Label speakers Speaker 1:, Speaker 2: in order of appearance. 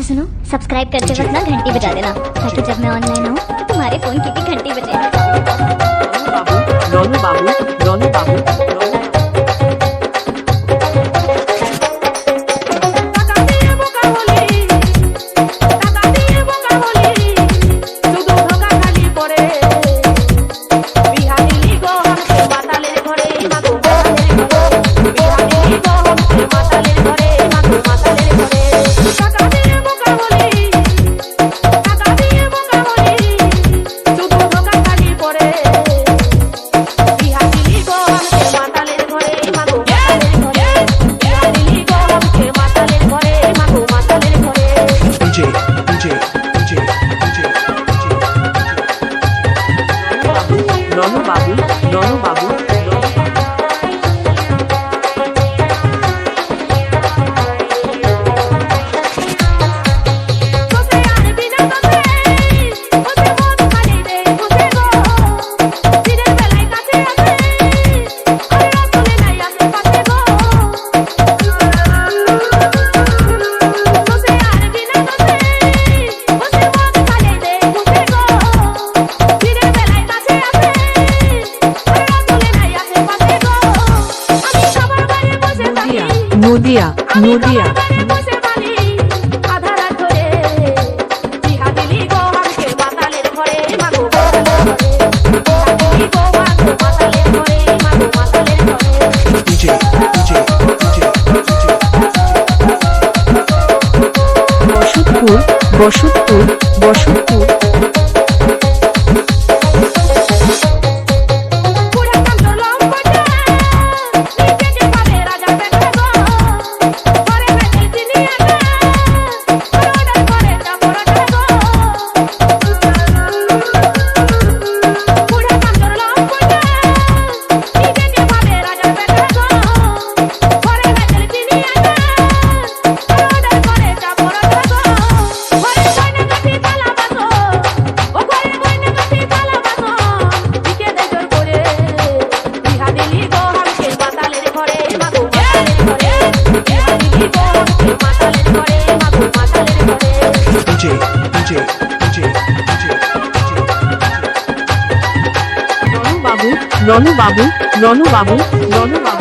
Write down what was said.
Speaker 1: अच्छा सुनो। सब्सक्राइब करते वक्त ना घंटी बजा देना। ताकि जब मैं ऑनलाइन हूँ तो तुम्हारे फ़ोन की भी घंटी बजे।
Speaker 2: बाबू बाबू बाबू। রণবাবু রণবাবু
Speaker 3: নদিয়া নদিয়া। বসতপুর বসতপুর বসতপুর। রনু বাবু রনু বাবু রনু বাবু।